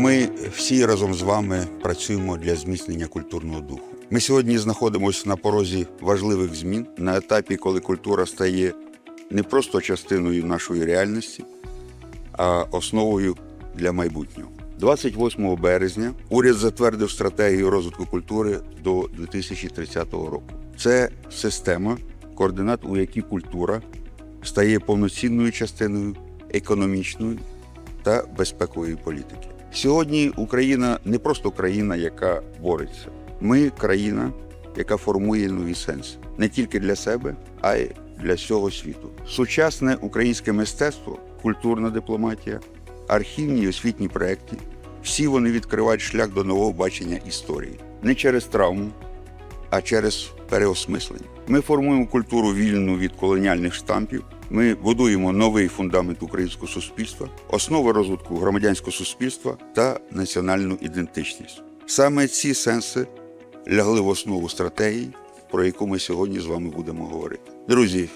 Ми всі разом з вами працюємо для зміцнення культурного духу. Ми сьогодні знаходимося на порозі важливих змін на етапі, коли культура стає не просто частиною нашої реальності, а основою для майбутнього. 28 березня уряд затвердив стратегію розвитку культури до 2030 року. Це система координат, у якій культура стає повноцінною частиною економічної та безпекової політики. Сьогодні Україна не просто країна, яка бореться. Ми країна, яка формує нові сенси не тільки для себе, а й для всього світу. Сучасне українське мистецтво, культурна дипломатія, архівні і освітні проекти всі вони відкривають шлях до нового бачення історії не через травму, а через переосмислення. Ми формуємо культуру вільну від колоніальних штампів. Ми будуємо новий фундамент українського суспільства, основи розвитку громадянського суспільства та національну ідентичність. Саме ці сенси лягли в основу стратегії, про яку ми сьогодні з вами будемо говорити. Друзі,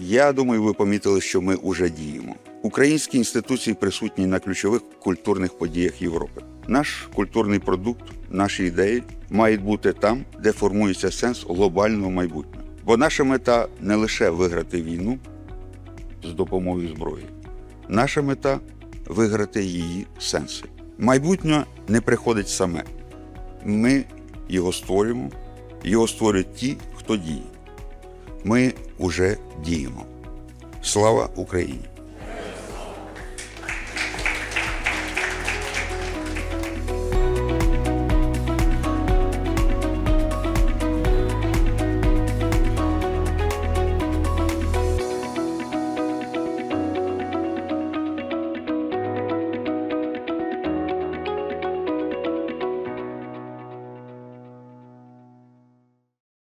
я думаю, ви помітили, що ми уже діємо. Українські інституції присутні на ключових культурних подіях Європи. Наш культурний продукт, наші ідеї мають бути там, де формується сенс глобального майбутнього. Бо наша мета не лише виграти війну з допомогою зброї. Наша мета виграти її сенси. Майбутнє не приходить саме. Ми його створюємо, його створюють ті, хто діє. Ми уже діємо. Слава Україні!